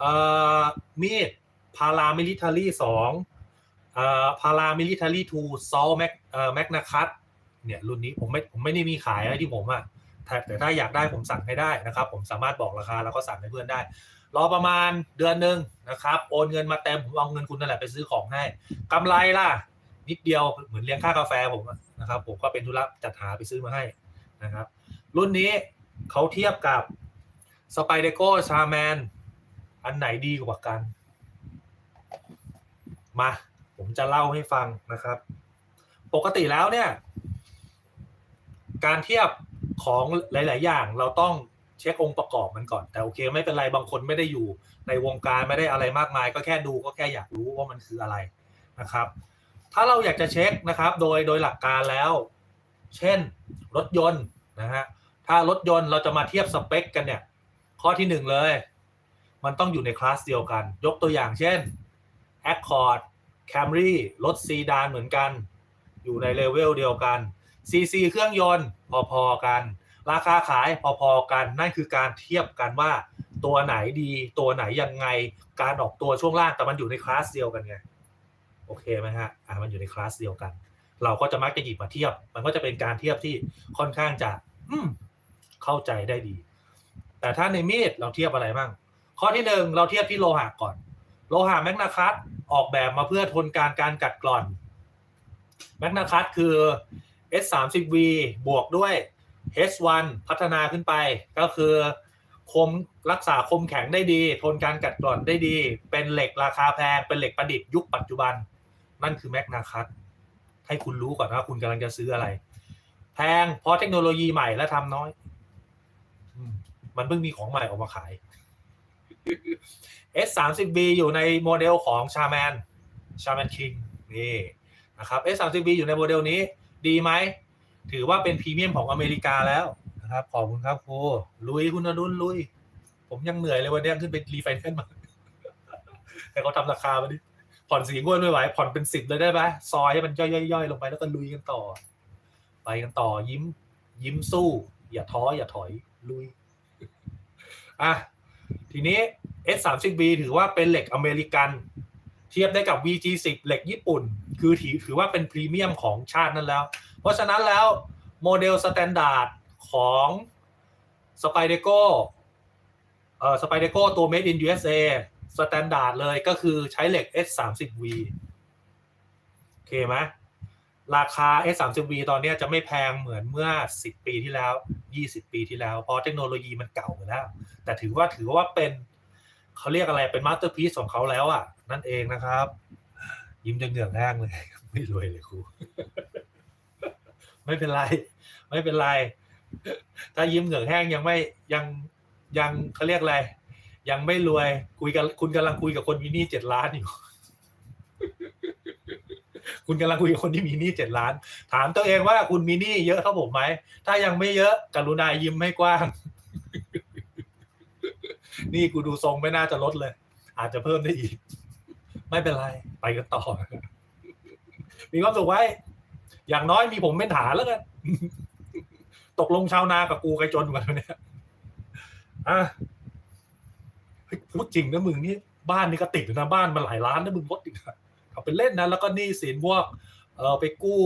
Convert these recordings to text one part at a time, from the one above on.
เอ่อมีดพารามิลิทอรี่สองเอ่อพารามิลิทอรี่ทูซอลแมกเอ่อแมกนาคัตเนี่ยรุ่นนี้ผมไม่ผมไม่ได้มีขายนะที่ผมอะแต่แต่ถ้าอยากได้ผมสั่งให้ได้นะครับ ผมสามารถบอกราคาแล้วก็สั่งให้เพื่อนได้ รอประมาณเดือนหนึ่งนะครับโอนเงินมาเต็มผมเอาเงินคุณนั่นแหละไปซื้อของให้กำไรล่ะ นิดเดียวเหมือนเลี้ยงค่ากาแฟผมนะครับ ผมก็เป็นธุระจัดหาไปซื้อมาให้นะครับ รุ่นนี้เขาเทียบกับสไปเดโก้ชาแมน อันไหนดีกว่ากัน มา ผมจะเล่าให้ฟังนะครับ ปกติแล้วเนี่ย การเทียบของหลาย ๆ อย่างเราต้องเช็คองค์ประกอบมันก่อน แต่โอเค ไม่เป็นไรบางคนไม่ได้อยู่ในวงการไม่ได้อะไรมากมาย ก็แค่ดูก็แค่อยากรู้ว่ามันคืออะไรนะครับ ถ้าเราอยากจะเช็คนะครับ โดยโดยหลักการแล้ว เช่นรถยนต์นะฮะถ้ารถยนต์เราจะมาเทียบสเปคกันเนี่ย ข้อที่หนึ่งเลย มันต้องอยู่ในคลาสเดียวกัน ยกตัวอย่างเช่น Accord Camry รถซีดานเหมือนกัน อยู่ในเลเวลเดียวกัน CC เครื่องยนต์พอๆกัน ราคาขายพอๆกัน นั่นคือการเทียบกันว่าตัวไหนดีตัวไหนยังไงการออกตัวช่วงล่างแต่มันอยู่ในคลาสเดียวกันไงโอเคไหมฮะอ่ามันอยู่ในคลาสเดียวกัน เราก็จะมักจะหยิบมาเทียบ มันก็จะเป็นการเทียบที่ค่อนข้างจะ อืมเข้าใจได้ดี แต่ถ้าในมีดเราเทียบอะไรบ้าง ข้อที่หนึ่งเราเทียบที่โลหะก่อน โลหะแมกนาคัตออกแบบมาเพื่อทนการการกัดกร่อนแมกนาคัตคือ S30V บวกด้วย H1 พัฒนาขึ้นไป ก็คือคมรักษาคมแข็งได้ดี ทนการกัดกร่อนได้ดี เป็นเหล็กราคาแพง เป็นเหล็กประดิษฐ์ยุคปัจจุบัน นั่นคือแมกนาคัตให้คุณรู้ก่อนว่าคุณกำลังจะซื้ออะไร แพงเพราะเทคโนโลยีใหม่และทำน้อย มันเพิ่งมีของใหม่ออกมาขาย S30B อยู่ในโมเดลของชาแมนชาแมนคิงนี่นะครับ S30B อยู่ในโมเดลนี้ดีไหม ถือว่าเป็นพรีเมียมของอเมริกาแล้วนะครับ ขอบคุณครับครูลุยคุณอดุลลุย ผมยังเหนื่อยเลยวันนี้ขึ้นไปรีไฟแนนซ์มาแต่เขาทำราคามาดิผ่อนสีงวดไม่ไหว ผ่อนเป็นสิบเลยได้ไหมซอยให้มันย่อยๆลงไปแล้วก็ลุยกันต่อ ไปกันต่อยิ้ม ยิ้มสู้ อย่าท้ออย่าถอยลุยอะ ทีนี้ S30B ถือว่าเป็นเหล็กอเมริกัน เทียบได้กับ VG10 เหล็กญี่ปุ่น คือถือถือว่าเป็นพรีเมียมของชาตินั้นแล้ว เพราะฉะนั้นแล้วโมเดลสแตนดาร์ดของสไปเดโกเอ่อสไปเดโกตัว Made in USA สแตนดาร์ดเลยก็คือใช้เหล็ก S30V โอเคไหม ราคา S30V ตอนนี้จะไม่แพงเหมือนเมื่อ 10 ปีที่แล้ว 20 ปีที่แล้ว เพราะเทคโนโลยีมันเก่าไปแล้ว แต่ถือว่าถือว่าเป็นเขาเรียกอะไรเป็นมาสเตอร์พีซของเขาแล้วอะ นั่นเองนะครับ ยิ้มจนเหงื่อแห้งเลย ไม่รวยเลยครู ไม่เป็นไร ไม่เป็นไร ถ้ายิ้มเหงื่อแห้งยังไม่ยังยังเขาเรียกอะไร ยังไม่รวยคุยกันคุณกำลังคุยกับคนมีหนี้เจ็ดล้านอยู่ คุณกำลังคุยกับคนที่มีหนี้เจ็ดล้าน ถามตัวเองว่าคุณมีหนี้เยอะเท่าผมไหม ถ้ายังไม่เยอะกรุณายิ้มให้กว้าง นี่กูดูทรงไม่น่าจะลดเลย อาจจะเพิ่มได้อีก ไม่เป็นไร ไปกันต่อ มีความสุขไว้ อย่างน้อยมีผมเป็นฐานแล้วกัน ตกลงชาวนากับกูใครจนกว่ากันเนี่ยอะพูดจริงนะมึงนี่บ้านนี่ก็ติดนะบ้านมันหลายล้านนะมึงลดอีกนะ เอาไปเล่นนะแล้วก็หนี้สินพวกเออไปกู้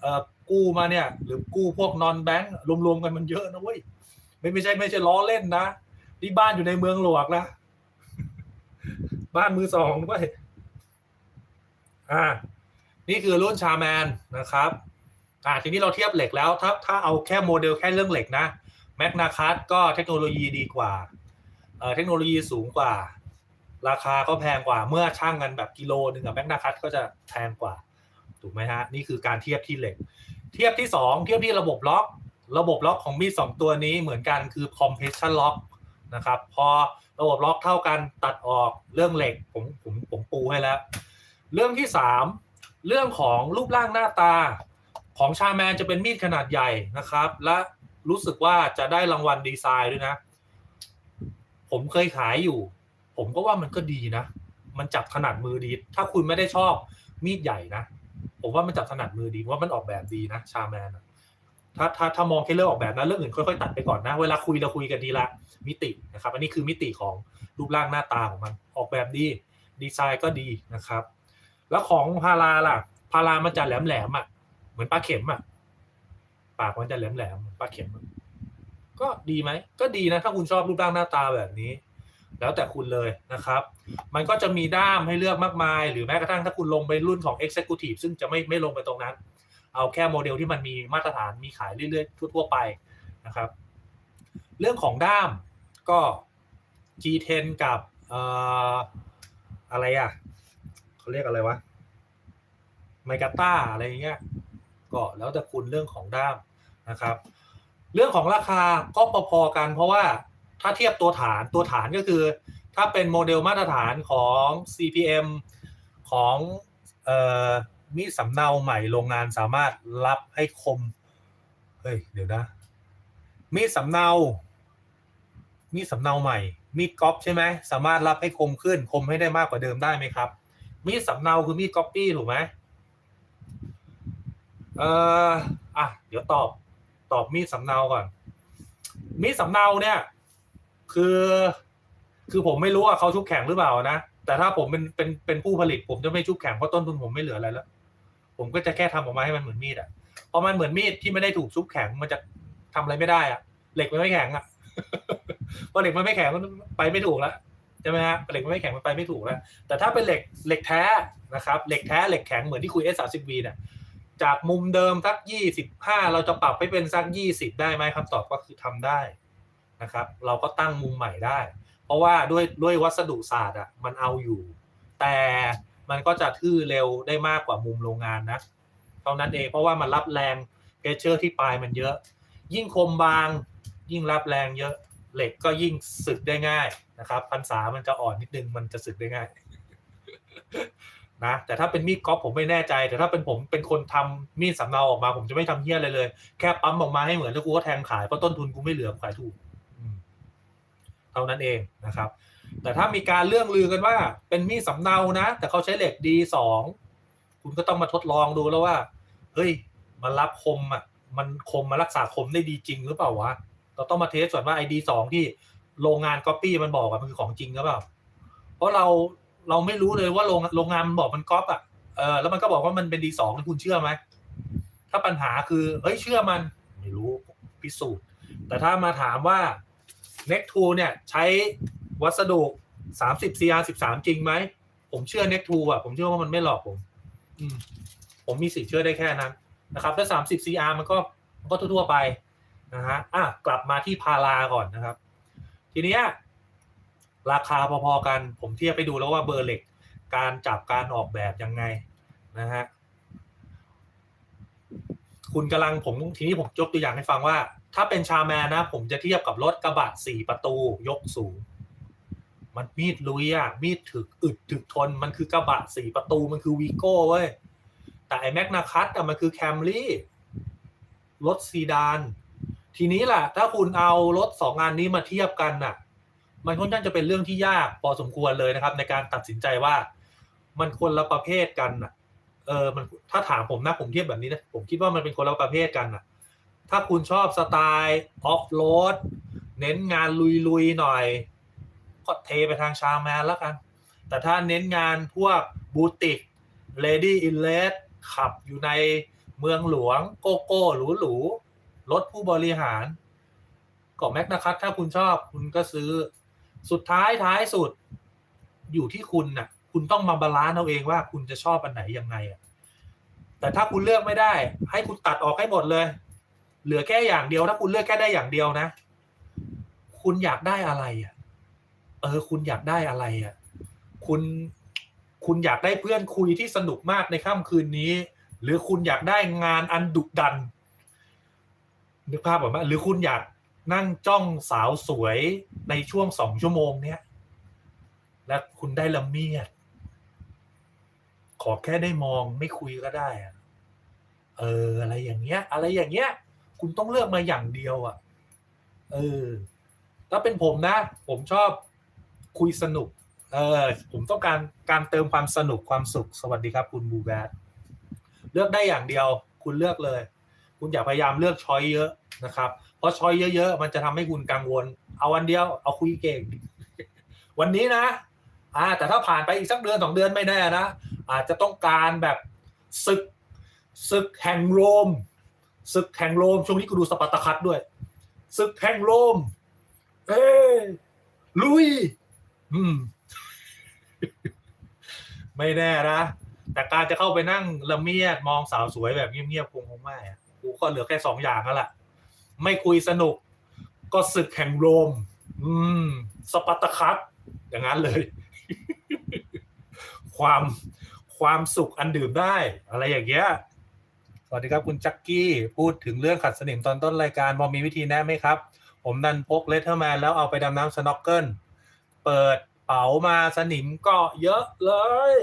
เออกู้มาเนี่ย หรือกู้พวกนอนแบงก์รวมๆกันมันเยอะนะเว้ยไม่ไม่ใช่ไม่ใช่ล้อเล่นนะนี่บ้านอยู่ในเมืองหลวงนะบ้านมือสองด้วยอ่า นี่คือรุ่นชาแมนนะครับ อ่าทีนี้เราเทียบเหล็กแล้ว ถ้าถ้าเอาแค่โมเดลแค่เรื่องเหล็กนะแมกนาคัตก็เทคโนโลยีดีกว่าเทคโนโลยีสูงกว่า ราคาก็แพงกว่าเมื่อช่างกันแบบกิโลหนึ่งกับแมกนาคัตก็จะแพงกว่า ถูกไหมฮะ นี่คือการเทียบที่เหล็ก เทียบที่สองเทียบที่ระบบล็อก ระบบล็อกของมีดสองตัวนี้เหมือนกันคือ compression lock นะครับ พอระบบล็อกเท่ากันตัดออกเรื่องเหล็กผมผมผมปูให้แล้ว เรื่องที่สามเรื่องของรูปร่างหน้าตาของชาแมนจะเป็นมีดขนาดใหญ่นะครับ และรู้สึกว่าจะได้รางวัลดีไซน์ด้วยนะ ผมเคยขายอยู่ ผมก็ว่ามันก็ดีนะ มันจับถนัดมือดี ถ้าคุณไม่ได้ชอบมีดใหญ่นะ ผมว่ามันจับถนัดมือดีว่ามันออกแบบดีนะ ชาแมนถ้าถ้าถ้ามองแค่เรื่องออกแบบนะเรื่องอื่นค่อยๆตัดไปก่อนนะ เวลาคุยเราคุยกันทีละมิตินะครับ อันนี้คือมิติของรูปร่างหน้าตาของมันออกแบบดีดีไซน์ก็ดีนะครับ แล้วของพาราล่ะ พารามันจะแหลมแหลมๆอะเหมือนปลาเข็มอะปากมันจะแหลมแหลมๆปลาเข็ม ก็ดีไหมก็ดีนะ ถ้าคุณชอบรูปร่างหน้าตาแบบนี้ แล้วแต่คุณเลยนะครับ มันก็จะมีด้ามให้เลือกมากมาย หรือแม้กระทั่งถ้าคุณลงไปรุ่นของ Executive ซึ่งจะไม่ไม่ลงไปตรงนั้น เอาแค่โมเดลที่มันมีมาตรฐานมีขายเรื่อยๆ ทั่วๆไปนะครับ เรื่องของด้ามก็ G10 กับออะไรอะเขาเรียกอะไรวะไมกาต้าอะไรเงี้ยก็แล้วแต่คุณเรื่องของด้ามนะครับ เรื่องของราคาก็พอๆกันเพราะว่า ถ้าเทียบตัวฐานตัวฐานก็คือ ถ้าเป็นโมเดลมาตรฐานของ CPM ของเอ่อมีดสำเนาใหม่โรงงานสามารถรับให้คม เฮ้ย เดี๋ยวนะ มีดสำเนา มีดสำเนาใหม่ มีดก๊อปใช่ไหม สามารถรับให้คมขึ้น คมให้ได้มากกว่าเดิมได้ไหมครับ มีดสำเนาคือมีดก๊อปปี้ถูกไหมเอ่ออะ เดี๋ยวตอบ ตอบมีดสำเนาก่อน มีดสำเนาเนี่ย คือ คือผมไม่รู้ว่าเขาชุบแข็งหรือเปล่านะ แต่ถ้าผมเป็นเป็นเป็นผู้ผลิต ผมจะไม่ชุบแข็งเพราะต้นทุนผมไม่เหลืออะไรแล้ว ผมก็จะแค่ทำออกมาให้มันเหมือนมีดอะพอมันเหมือนมีดที่ไม่ได้ถูกชุบแข็งมันจะทำอะไรไม่ได้อะ เหล็กมันไม่แข็งอะพอเหล็กมันไม่แข็งมันไปไม่ถูกแล้วใช่ไหมฮะเหล็กมันไม่แข็งมันไปไม่ถูกแล้ว แต่ถ้าเป็นเหล็กเหล็กแท้นะครับ เหล็กแท้เหล็กแข็งเหมือนที่คุย S30V เนี่ยจากมุมเดิมสักยี่สิบห้าเราจะปรับให้เป็นสักยี่สิบได้ไหมคำตอบก็คือทำได้ นะครับ เราก็ตั้งมุมใหม่ได้ เพราะว่าด้วยด้วยวัสดุศาสตร์อะมันเอาอยู่ แต่มันก็จะทื่อเร็วได้มากกว่ามุมโรงงานนะเท่านั้นเองเพราะว่ามันรับแรงเพชเชอร์ที่ปลายมันเยอะ ยิ่งคมบาง ยิ่งรับแรงเยอะเหล็กก็ยิ่งสึกได้ง่ายนะครับพันษามันจะอ่อนนิดนึงมันจะสึกได้ง่ายนะแต่ถ้าเป็นมีดก๊อฟผมไม่แน่ใจ แต่ถ้าเป็นผมเป็นคนทำมีดสำเนาออกมา ผมจะไม่ทำเหี้ยอะไรเลย แค่ปั๊มออกมาให้เหมือนแล้วกูก็แทงขายเพราะต้นทุนกูไม่เหลือขายถูก เท่านั้นเองนะครับ แต่ถ้ามีการเรื่องลือกันว่า เป็นมีดสำเนานะ แต่เขาใช้เหล็กดีสองคุณก็ต้องมาทดลองดูแล้วว่าเฮ้ยมันรับคมอะมันคมมารักษาคมได้ดีจริงหรือเปล่าวะเราต้องมาเทสก่อนว่าไอดีสองที่โรงงานก๊อปปี้มันบอกอะมันคือของจริงหรือเปล่า เพราะเราเราไม่รู้เลยว่าโรงโรงงานมันบอกมันก๊อปอะเออแล้วมันก็บอกว่ามันเป็นดีสองคุณเชื่อไหมถ้าปัญหาคือเฮ้ยเชื่อมันไม่รู้พิสูจน์ แต่ถ้ามาถามว่า n e c 2เนี่ยใช้วัสดุ30 CR 13จริงไหม ผมเชื่อ n e c 2อะ ผมเชื่อว่ามันไม่หลอกผม อืม ผมมีสิทธิ์เชื่อได้แค่นั้นนะครับถ้า30 CR มันก็มันก็ทั่วๆไปนะฮะอะกลับมาที่พาราก่อนนะครับ ทีเนี้ยราคาพอๆกัน ผมเทียบไปดูแล้วว่าเบอร์เหล็ก การจับการออกแบบยังไงนะฮะ คุณกำลังผมทีนี้ผมยกตัวอย่างให้ฟังว่า ถ้าเป็นชาแมนนะ ผมจะเทียบกับรถกระบะสี่ประตูยกสูง มันมีดลุยอะมีดถึกอึดถึกทน มันคือกระบะสี่ประตูมันคือวีโก้เว้ย แต่ไอแมกนาคัตอะมันคือแคมรี่รถซีดาน ทีนี้แหละถ้าคุณเอารถสองงานนี้มาเทียบกันน่ะ มันค่อนข้างจะเป็นเรื่องที่ยากพอสมควรเลยนะครับ ในการตัดสินใจว่า มันคนละประเภทกันน่ะ เออมันถ้าถามผมนะผมเทียบแบบนี้นะผมคิดว่ามันเป็นคนละประเภทกันน่ะถ้าคุณชอบสไตล์ออฟโรดเน้นงานลุยๆหน่อย ก็เทไปทางชาแมนแล้วกัน แต่ถ้าเน้นงานพวกบูติกเลดี้อินเลสขับอยู่ในเมืองหลวง โกโก้หรูหรูๆรถผู้บริหารก็แม็กนะครับถ้าคุณชอบคุณก็ซื้อสุดท้ายท้ายสุดอยู่ที่คุณน่ะ คุณต้องมาบาลานซ์เอาเองว่าคุณจะชอบอันไหนยังไงอะแต่ถ้าคุณเลือกไม่ได้ ให้คุณตัดออกให้หมดเลย เหลือแค่อย่างเดียว ถ้าคุณเลือกแค่ได้อย่างเดียวนะ คุณอยากได้อะไรอะ เออ คุณอยากได้อะไรอะ คุณ คุณอยากได้เพื่อนคุยที่สนุกมากในค่ำคืนนี้ หรือคุณอยากได้งานอันดุดันนึกภาพออกไหมหรือคุณอยากนั่งจ้องสาวสวยในช่วงสองชั่วโมงเนี้ยและคุณได้ละเมียด ขอแค่ได้มองไม่คุยก็ได้อะเออ อะไรอย่างเงี้ย อะไรอย่างเงี้ย คุณต้องเลือกมาอย่างเดียวอะ เออ ถ้าเป็นผมนะ ผมชอบคุยสนุก เออ ผมต้องการการเติมความสนุกความสุข สวัสดีครับ คุณบูแบดเลือกได้อย่างเดียว คุณเลือกเลย คุณอย่าพยายามเลือกช้อยเยอะนะครับ เพราะช้อยเยอะๆ มันจะทำให้คุณกังวล เอาวันเดียว เอาคุยเก่ง วันนี้นะ อ่าแต่ถ้าผ่านไปอีกสักเดือนสองเดือนไม่แน่นะ อาจจะต้องการแบบศึกศึกแห่งโรมศึกแห่งโรมช่วงนี้กูดูสปาร์ตาคัสด้วยศึกแห่งโรมเอ้ลุย อืม ไม่แน่นะแต่การจะเข้าไปนั่งละเมียดมองสาวสวยแบบเงียบๆคงคงไม่กูก็เหลือแค่สองอย่างนั่นแหละไม่คุยสนุก ก็ศึกแห่งโรม อืม สปาร์ตาคัสอย่างนั้นเลย ความความสุขอันดื่มได้ อะไรอย่างเงี้ยสวัสดีครับคุณจักกี้พูดถึงเรื่องขัดสนิมตอนต้นรายการพอมีวิธีแนะไหมครับ ผมดันพกเลเทอร์แมนแล้วเอาไปดำน้ำสโนว์เกิลเปิดเป๋ามาสนิมก็เยอะเลย